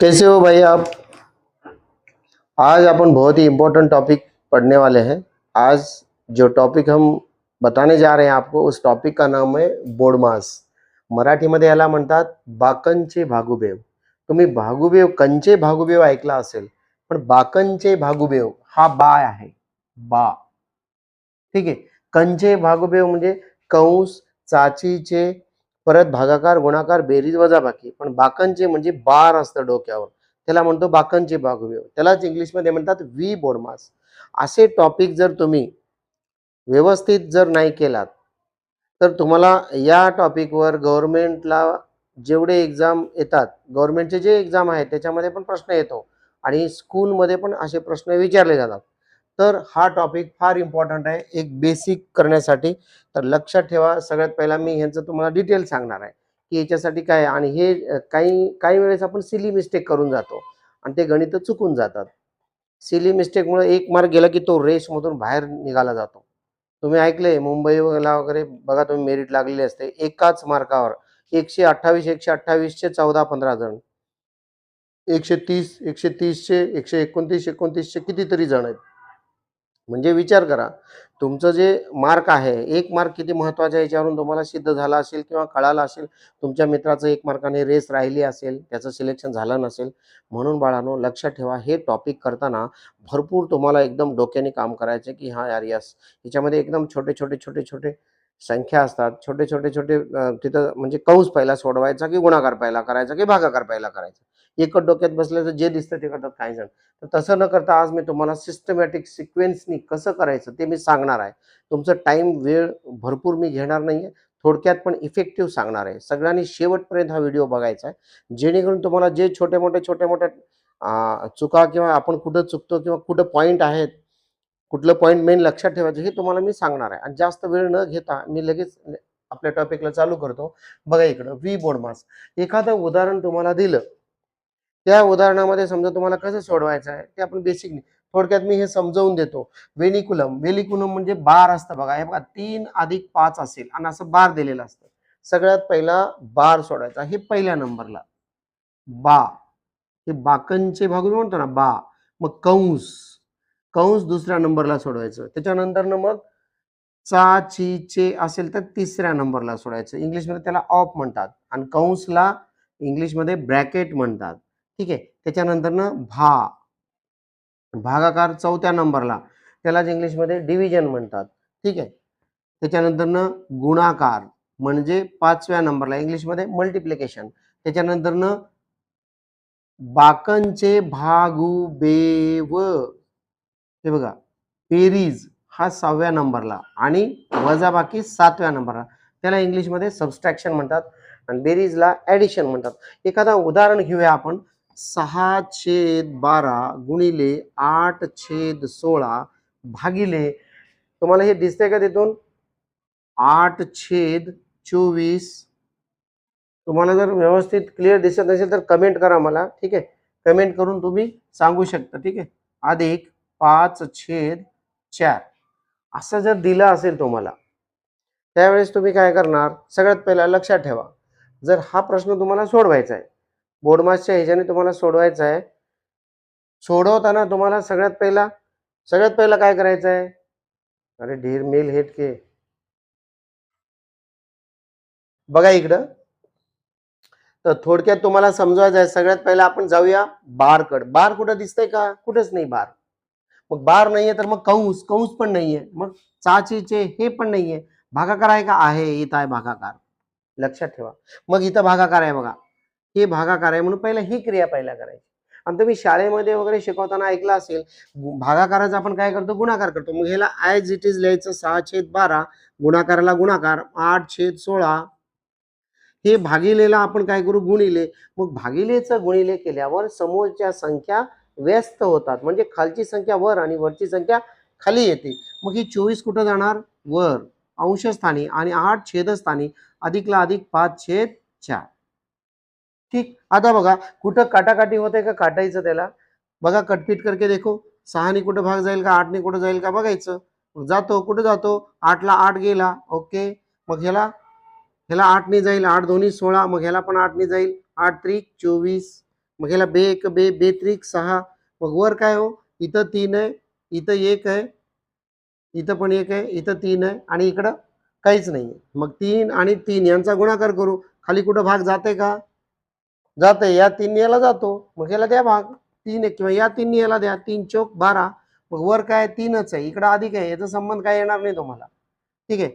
कैसे हो भाई आप? आज अपन बहुत ही इम्पोर्टेंट टॉपिक पढ़ने वाले हैं। आज जो टॉपिक हम बताने जा रहे हैं आपको, उस टॉपिक का नाम है बोडमास। मराठीमध्ये याला म्हणतात बाकनचे भागुबेव। तुम्ही भागुबेव, कंचे भागुबेव ऐकला असेल, पण भागुबेव हा बा आहे. बा. ठीक आहे? कंचे भागुबेव म्हणजे कंस, चाचीचे परत भागाकार गुणाकार बेरीज वजाबाकी. पण बाकनचे म्हणजे बार असतं डोक्यावर. त्याला म्हणतो बाकनचे बागव्य त्यालाच इंग्लिशमध्ये म्हणतात वी बोडमास असे टॉपिक जर तुम्ही व्यवस्थित जर नाही केलात तर तुम्हाला या टॉपिकवर गव्हर्नमेंटला जेवढे एक्झाम येतात गव्हर्नमेंटचे जे एक्झाम आहेत त्याच्यामध्ये पण प्रश्न येतो. आणि स्कूलमध्ये पण असे प्रश्न विचारले जातात. तर हा टॉपिक फार इम्पॉर्टंट आहे. एक बेसिक करण्यासाठी. तर लक्षात ठेवा सगळ्यात पहिला मी ह्यांचं तुम्हाला डिटेल सांगणार आहे. की याच्यासाठी काय आहे. आणि हे काही काही वेळेस आपण सिली मिस्टेक करून जातो. आणि ते गणित चुकून जातात. सिली मिस्टेकमुळे एक मार्क गेला की तो रेसमधून बाहेर निघाला जातो. तुम्ही ऐकले मुंबई वगैरे बघा तुम्ही मेरिट लागलेली असते. एकाच मार्कावर एकशे अठ्ठावीस एकशे अठ्ठावीसचे चौदा पंधरा जण. एकशे तीस एकशे तीसचे एकशे एकोणतीस एकोणतीसचे कितीतरी जण आहेत. म्हणजे विचार करा. तुमचं जे मार्क आहे एक मार्क किती महत्त्वाचा आहे याच्यावरून तुम्हाला सिद्ध झाला असेल किंवा कळालं असेल तुमच्या मित्राचं एक मार्काने रेस राहिली असेल त्याचं सिलेक्शन झालं नसेल. म्हणून बाळांनो लक्षात ठेवा हे टॉपिक करताना भरपूर तुम्हाला एकदम डोक्याने काम करायचं की हा यार यस याच्यामध्ये एकदम छोटे छोटे छोटे छोटे संख्या असतात. छोटे छोटे छोटे तिथं म्हणजे कंस पहिला सोडवायचा की गुणाकार पहिला करायचा की भागाकार पहिला करायचा? एकच डोक्यात बसल्याचं जे दिसतं ते करतात काही जण. तर तसं न करता आज मी तुम्हाला सिस्टमॅटिक सिक्वेन्सनी कसं करायचं ते मी सांगणार आहे. तुमचं टाईम वेळ भरपूर मी घेणार नाही आहे थोडक्यात पण इफेक्टिव्ह सांगणार आहे. सगळ्यांनी शेवटपर्यंत हा व्हिडिओ बघायचा आहे. जेणेकरून तुम्हाला जे छोटे मोठे छोटे मोठे चुका किंवा आपण कुठं चुकतो किंवा कुठं पॉईंट आहेत कुठलं पॉईंट मेन लक्षात ठेवायचं हे तुम्हाला मी सांगणार आहे. आणि जास्त वेळ न घेता मी लगेच आपल्या टॉपिकला चालू करतो. बघा इकडं वी बोर्डमास एखादं उदाहरण तुम्हाला दिलं. त्या उदाहरणामध्ये समजा तुम्हाला कसं सोडवायचं आहे ते आपण बेसिक थोडक्यात मी हे समजावून देतो. वेलिकुलम वेलिकुलम म्हणजे बार असतं बघा. हे बघा तीन अधिक पाच असेल आणि असं बार दिलेलं असतं. सगळ्यात पहिला बार सोडायचा. हे पहिल्या नंबरला. बा. हे बाकनचे भागून म्हणतो ना बा. मग कंस. कंस दुसऱ्या नंबरला सोडवायचं. त्याच्यानंतर मग चा ची चे असेल तर तिसऱ्या नंबरला सोडायचं. इंग्लिशमध्ये त्याला ऑफ म्हणतात. आणि कंसला इंग्लिशमध्ये ब्रॅकेट म्हणतात. ठीक आहे. त्याच्यानंतरनं भा. भागाकार चौथ्या नंबरला. त्यालाच इंग्लिशमध्ये डिव्हिजन म्हणतात. ठीक आहे. त्याच्यानंतरनं गुणाकार म्हणजे पाचव्या नंबरला. इंग्लिशमध्ये मल्टिप्लिकेशन त्याच्यानंतरनं बाकनचे भागू बेव. हे बघा. पेरीज हा सहाव्या नंबरला आणि वजाबाकी सातव्या नंबरला. त्याला इंग्लिशमध्ये सबस्ट्रॅक्शन म्हणतात. आणि बेरीजला ॲडिशन म्हणतात. एखादा उदाहरण घेऊया आपण. सहा छेद बारा गुणिले आठ छेद सोळा भागिले तुम्हाला हे दिसतंय का तिथून? आठ छेद चोवीस. तुम्हाला जर व्यवस्थित क्लिअर दिसत नसेल तर कमेंट करा मला ठीक आहे? कमेंट करून तुम्ही सांगू शकता ठीक आहे? अधिक पाच छेद चार. असं जर दिलं असेल तुम्हाला त्यावेळेस तुम्ही काय करणार? सगळ्यात पहिला लक्षात ठेवा. जर हा प्रश्न तुम्हाला सोडवायचा आहे बोर्डमासच्या ह्याच्याने तुम्हाला सोडवायचं आहे. सोडवताना तुम्हाला सगळ्यात पहिला सगळ्यात पहिला काय करायचं आहे? अरे ढीर मेल हेट के. बघा इकडं. तर थोडक्यात तुम्हाला समजवायचं आहे सगळ्यात पहिला आपण जाऊया बारकड. बार कुठं दिसतंय का? कुठंच नाही बार. मग बार नाहीये तर मग कंस कंस पण नाहीये. मग चाचीचे हे पण नाहीये. भागाकार आहे का? आहे इथं आहे भागाकार. लक्षात ठेवा. मग इथं भागाकार आहे बघा. हे भागाकार आहे म्हणून पहिला ही क्रिया पहिला करायची. आणि तुम्ही शाळेमध्ये वगैरे शिकवताना ऐकलं असेल भागाकाराचा आपण काय करतो? गुणाकार करतो. मग ह्याला ॲज इट इज लिहायचं सहा छेद बारा गुणाकाराला गुणाकार आठ छेद सोळा. हे भागिलेला आपण काय करू? गुणिले. मग भागिलेचं गुणिले केल्यावर समोरच्या संख्या व्यस्त होतात. म्हणजे खालची संख्या वर आणि वरची संख्या खाली येते. मग ही चोवीस कुठं जाणार? वर. अंशस्थानी आणि आठ छेदस्थानी. अधिकला अधिक पाच छेद चार. ठीक. आता बघा कुठं काटाकाटी होते का काटायचं त्याला? बघा कटपीट करके देखो. सहानी कुठं भाग जाईल का? आठने कुठं जाईल का? बघायचं. मग जातो. कुठं जातो? आठला आठ गेला. ओके. मग ह्याला ह्याला आठने जाईल. आठ दोन्ही सोळा. मग ह्याला पण आठने जाईल. आठ त्रिक चोवीस. मग ह्याला बे एक बे बे त्रिक सहा. मग वर काय हो? इथं तीन आहे. इथं एक आहे. इथं पण एक आहे. इथं तीन आहे. आणि इकडं काहीच नाही मग तीन आणि तीन यांचा गुणाकार करू. खाली कुठं भाग जाते का? जाते या तीन याला जातो. मग याला द्या भाग. तीन किंवा या तीन याला द्या. तीन चौक बारा. मग वर काय तीनच आहे. इकडं अधिक आहे. याचा संबंध काय येणार नाही तुम्हाला. ठीक आहे?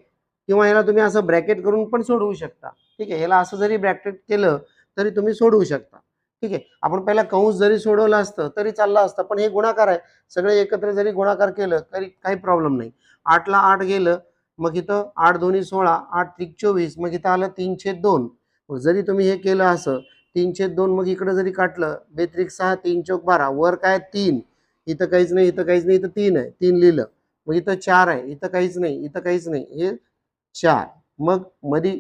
किंवा याला तुम्ही असं ब्रॅकेट करून पण सोडवू शकता. ठीक आहे? याला असं जरी ब्रॅकेट केलं तरी तुम्ही सोडवू शकता. ठीक आहे? आपण पहिला कंस जरी सोडवलं असतं तरी चाललं असतं. पण हे गुणाकार आहे. सगळे एकत्र जरी गुणाकार केलं तरी काही प्रॉब्लेम नाही. आठला आठ गेलं मग इथं आठ दोन्ही सोळा. आठ त्रिक चोवीस. मग इथं आलं तीनशे दोन. मग जरी तुम्ही हे केलं असं तीनशे दोन मग इकडं जरी काटलं बेत्रिक सहा तीन चौक बारा वर काय तीन? इथं काहीच नाही इथं काहीच नाही इथं तीन आहे तीन लिहिलं. मग इथं चार आहे इथं काहीच नाही इथं काहीच नाही हे चार. मग मधी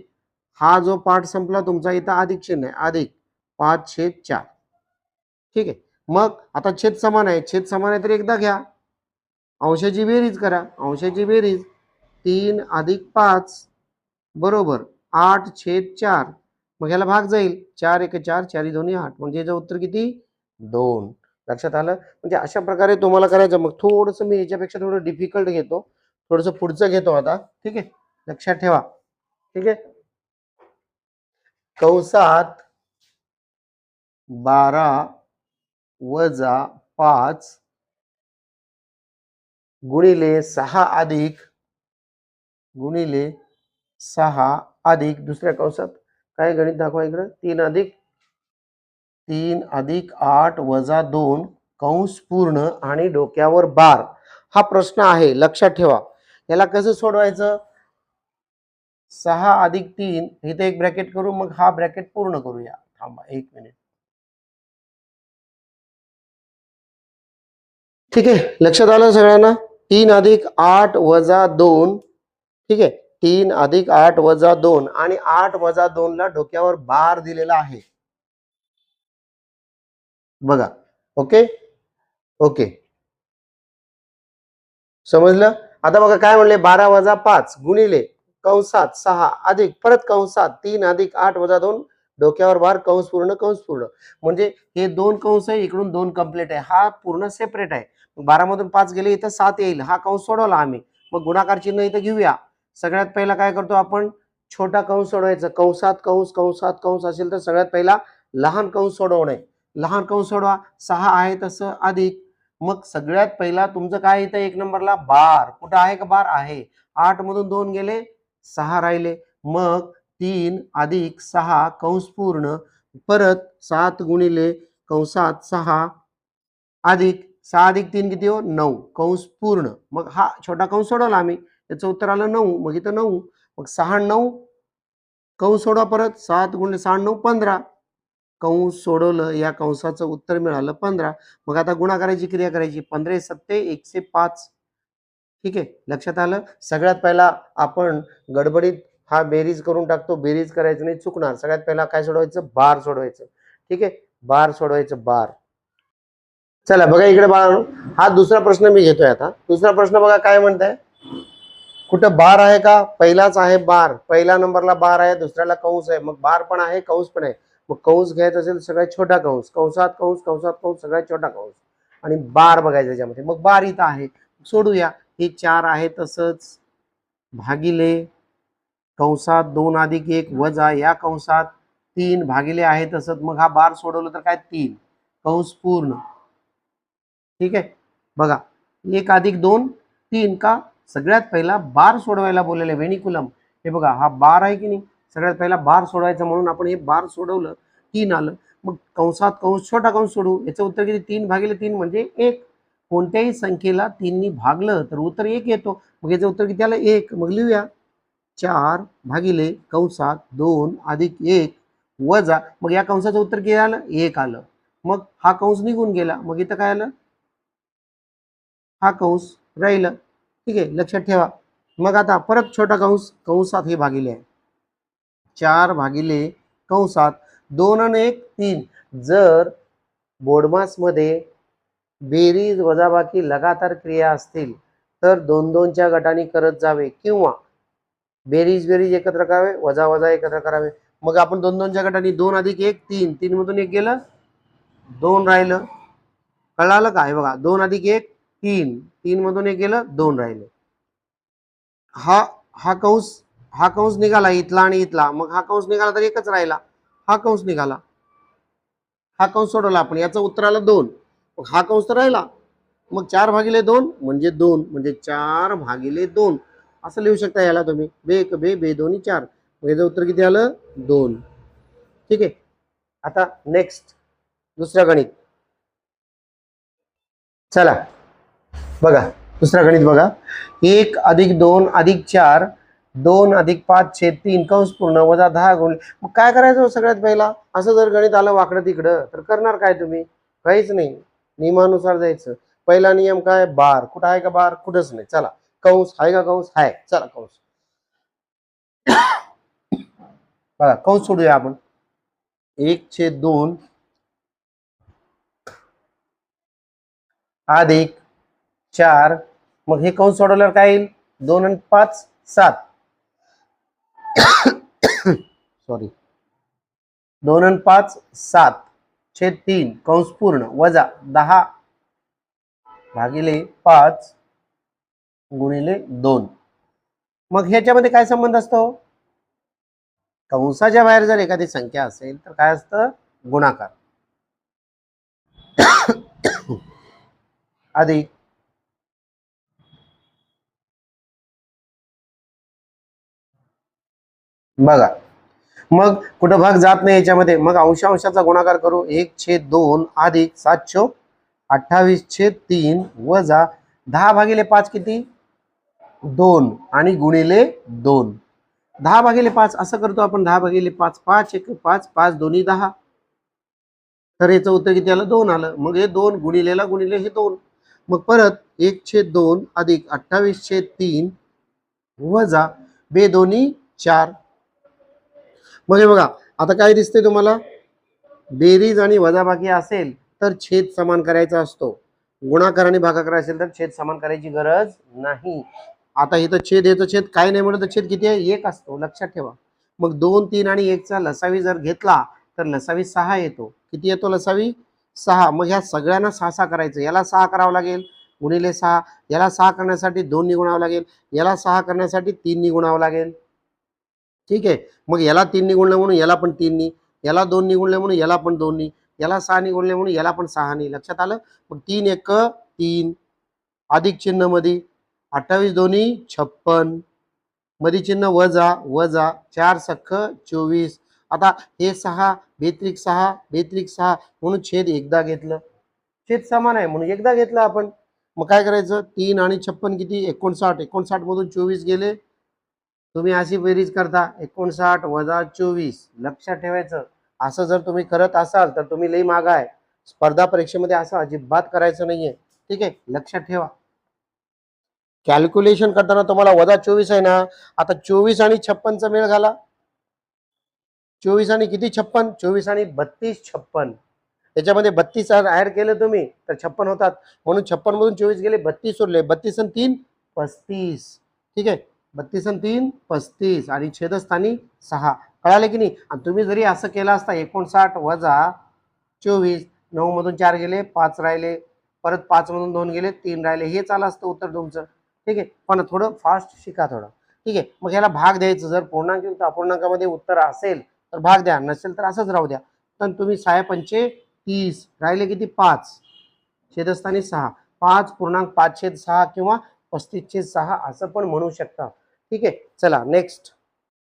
हा जो पाठ संपला तुमचा इथं अधिक चिन्ह आहे अधिक पाच छेद चार. ठीक आहे. मग आता छेद समान आहे छेद समान आहे तर एकदा घ्या. अंशाची बेरीज करा अंशाची बेरीज तीन अधिक पाच बरोबर आठ छेद चार. मग ह्याला भाग जाईल. चार एक चार चारी दोन्ही आठ. म्हणजे याचं उत्तर किती? दोन. लक्षात आलं? म्हणजे अशा प्रकारे तुम्हाला करायचं. मग थोडंसं मी याच्यापेक्षा थोडं डिफिकल्ट घेतो. थोडंसं पुढचं घेतो आता. ठीक आहे? लक्षात ठेवा. ठीक आहे? कंसात बारा वजा पाच गुणिले सहा अधिक गुणिले सहा अधिक दुसऱ्या कंसात? काय गणित दाखवा इकडं? तीन अधिक तीन अधिक आठ वजा दोन कंस पूर्ण आणि डोक्यावर बार. हा प्रश्न आहे लक्षात ठेवा. याला कसं सोडवायचं? सहा अधिक तीन इथे एक ब्रॅकेट करू मग हा ब्रॅकेट पूर्ण करूया. थांबा एक मिनिट. ठीक आहे लक्षात आलं सगळ्यांना? तीन अधिक आठ वजा दोन ठीक आहे. तीन अधिक आठ वजा दोन आणि आठ वजा दोन ला डोक्यावर बार दिलेला आहे. बघा. ओके? ओके. समजलं? आता बघा काय म्हणले? बारा वजा पाच गुणिले कंसात सहा अधिक परत कंसात तीन अधिक आठ वजा दोन डोक्यावर बार कंस पूर्ण कंस पूर्ण. म्हणजे हे दोन कंस आहे इकडून दोन कंप्लीट आहे. हा पूर्ण सेपरेट आहे. बारा मधून पाच गेले इथं सात येईल. हा कंस सोडवला आम्ही. मग गुणाकार चिन्ह इथं घेऊया. सगळ्यात पहिला काय करतो आपण? छोटा कंस सोडवायचं. कंसात कंस कंसात कंस असेल तर सगळ्यात पहिला लहान कंस सोडवणे. लहान कंस सोडवा. सहा आहे तसं अधिक. मग सगळ्यात पहिला तुमचं काय येतं एक नंबरला? बार. कुठं आहे का बार? आहे. आठ मधून दोन गेले सहा राहिले. मग तीन अधिक सहा कंस पूर्ण. परत सात गुणिले कंसात सहा अधिक. सहा अधिक तीन किती हो? नऊ. कंस पूर्ण. मग हा छोटा कंस सोडवला आम्ही. त्याचं उत्तर आलं नऊ. मग इथं नऊ. मग सहा नऊ. कंस सोडवा परत. सात गुणले सहा नऊ पंधरा. कंस सोडवलं. या कंसाचं उत्तर मिळालं पंधरा. मग आता गुणाकाराची क्रिया करायची. पंधरा सत्ते एकशे पाच. ठीक आहे? लक्षात आलं? सगळ्यात पहिला आपण गडबडीत हा बेरीज करून टाकतो. बेरीज करायचं नाही चुकणार. सगळ्यात पहिला काय सोडवायचं? बार सोडवायचं. ठीक आहे? बार सोडवायचं बार. चला बघा इकडे बाळा हा दुसरा प्रश्न मी घेतोय आता. दुसरा प्रश्न बघा काय म्हणताय? कुठं बार आहे का? पहिलाच आहे बार. पहिल्या नंबरला बार आहे दुसऱ्याला कंस आहे. मग बार पण आहे कंस पण आहे. मग कंस घ्यायचा असेल सगळ्यात छोटा कंस. कंसात कंस कंसात कंस सगळ्यात छोटा कंस. आणि बार बघायचा याच्यामध्ये. मग बार इथं आहे. सोडूया. हे चार आहे तसंच. भागिले कंसात दोन अधिक एक वजा या कंसात तीन. भागिले आहे तसंच. मग हा बार सोडवलं तर काय? तीन. कंस पूर्ण. ठीक आहे? बघा. एक अधिक दोन तीन का? सगळ्यात पहिला बार सोडवायला बोललेले वेणिकुलम. हे बघा हा बार आहे की नाही? सगळ्यात पहिला बार सोडवायचा म्हणून आपण हे बार सोडवलं तीन आलं. मग कंसात कंस छोटा कंस सोडू याचं उत्तर किती? तीन भागिले तीन म्हणजे एक. कोणत्याही संख्येला तीननी भागलं तर उत्तर एक येतो. मग याचं उत्तर किती आलं? एक. मग लिहूया. चार भागिले कंसात दोन अधिक एक वजा. मग या कंसाचं उत्तर किती आलं? एक आलं. मग हा कंस निघून गेला. मग इथं काय आलं? हा कंस राहिलं. ठीक आहे लक्षात ठेवा. मग आता परत छोटा कंस कंसात हे भागिले आहे. चार भागिले कंसात दोन आणि एक तीन. जर बोडमासमध्ये बेरीज वजाबाकी लगातार क्रिया असतील तर दोन दोनच्या गटाने करत जावे किंवा बेरीज बेरीज एकत्र करावे वजा वजा एकत्र करावे. मग आपण दोन दोनच्या गटाने दोन अधिक एक तीन. तीन मधून एक गेलं दोन राहिलं. कळालं का? बघा दोन अधिक एक तीन तीन मधून एक गेलं दोन राहिले. हा हा कंस हा कंस निघाला इथला आणि इथला. मग हा कंस निघाला तर एकच राहिला. हा कंस निघाला. हा कंस सोडवला आपण. याचं उत्तर आलं दोन. मग हा कंस तर राहिला. मग चार भागिले दोन म्हणजे दोन. म्हणजे चार भागिले दोन. असं लिहू शकता याला तुम्ही. बे एक बे बे दोन्ही चार. मग याचं उत्तर किती आलं? दोन. ठीक आहे. आता नेक्स्ट दुसरं गणित. चला. बघा दुसरा गणित बघा. एक अधिक दोन अधिक चार दोन अधिक पाच छेद तीन कंस पूर्ण वजा दहा गुण मग काय करायचं हो सगळ्यात पहिला? असं जर गणित आलं वाकडं तिकडं तर करणार काय तुम्ही? काहीच नाही. नियमानुसार जायचं. पहिला नियम काय? बार. कुठं आहे का बार? कुठंच नाही. चला. कंस आहे का कंस? आहे. चला कंस. बघा कंस सोडूया आपण. एक छेद दोन. अधिक चार. मग हे कंस सोडवल्यावर काय येईल? दोन आणि पाच सात. सॉरी दोन आणि पाच सात. छेद तीन कंस पूर्ण वजा दहा भागिले पाच गुणिले दोन. मग ह्याच्यामध्ये काय संबंध असतो? कंसाच्या बाहेर जर एखादी संख्या असेल तर काय असतं? गुणाकार. अधिक बघा. मग कुठं भाग जात नाही याच्यामध्ये. मग अंश अंशाचा गुणाकार करू. एक छेद दोन अधिक सात चौक अठ्ठावीस छेद तीन वजा दहा भागिले पाच किती? दोन. आणि गुणिले दोन. दहा भागिले पाच असं करतो आपण. दहा भागिले पाच पाच एक पाच पाच दोन्ही दहा. तर याचं उत्तर किती आलं? दोन आलं. मग हे दोन गुणिलेला गुणिले हे दोन. मग परत एक छेद दोन अधिक अठ्ठावीस छेद तीन वजा बे दोन्ही चार. मग हे बघा आता काय दिसतंय तुम्हाला? बेरीज आणि वजाबाकी असेल तर छेद समान करायचा असतो. गुणाकार आणि भागाकार असेल तर छेद समान करायची गरज नाही. आता इथं छेद येतो छेद काय नाही म्हणत तर छेद किती आहे? एक असतो. लक्षात ठेवा. मग दोन तीन आणि एकचा लसावी जर घेतला तर लसावी सहा येतो. किती येतो लसावी? सहा. मग ह्या सगळ्यांना सहा सहा करायचं. याला सहा करावं लागेल. गुणिले सहा. याला सहा करण्यासाठी दोन निगुणावं लागेल. याला सहा करण्यासाठी तीन निगुणावं लागेल. ठीक आहे. मग याला तीन निगुणले म्हणून याला पण तीननी याला दोन निगुणले म्हणून याला पण दोननी याला सहा निगुणले म्हणून याला पण सहानी लक्षात आलं? मग तीन एक तीन. अधिक चिन्हमध्ये अठ्ठावीस दोन्ही छप्पन. मध्ये चिन्ह वजा वजा. चार सख्ख चोवीस. आता हे सहा बेत्रिक सहा बेत्रिक सहा म्हणून छेद एकदा घेतलं. छेद समान आहे म्हणून एकदा घेतलं आपण. मग काय करायचं? तीन आणि छप्पन किती? एकोणसाठ. एकोणसाठ मधून चोवीस गेले. तुम्ही अशी बेरीज करता एकोणसाठ वजा चोवीस लक्षात ठेवायचं. असं जर तुम्ही करत असाल तर तुम्ही लई मागा आहे. स्पर्धा परीक्षेमध्ये असं अजिबात करायचं नाहीये. ठीक आहे? लक्षात ठेवा. कॅल्क्युलेशन करताना तुम्हाला वजा चोवीस आहे ना आता चोवीस आणि छप्पनचा मेळ घाला. चोवीस आणि किती छप्पन? चोवीस आणि बत्तीस छप्पन. त्याच्यामध्ये बत्तीस ऍड केलं तुम्ही तर छप्पन होतात. म्हणून छप्पन मधून चोवीस गेले बत्तीस उरले. बत्तीस आणि तीन पस्तीस. ठीक आहे? बत्तीस आणि तीन पस्तीस. आणि छेदस्थानी सहा. कळाले की नाही? आणि तुम्ही जरी असं केलं असता एकोणसाठ वजा चोवीस नऊमधून चार गेले पाच राहिले परत पाचमधून दोन गेले तीन राहिले. हे आलं असतं उत्तर तुमचं. ठीक आहे? पण थोडं फास्ट शिका थोडं. ठीक आहे? मग याला भाग द्यायचं. जर पूर्णांक किंवा अपूर्णांकामध्ये उत्तर असेल तर भाग द्या. नसेल तर असंच राहू द्या. पण तुम्ही सहा पंचे तीस राहिले किती? पाच. छेदस्थानी सहा. पाच पूर्णांक पाच छेद सहा किंवा पस्तीस छेद सहा असं पण म्हणू शकता. ठीक आहे? चला नेक्स्ट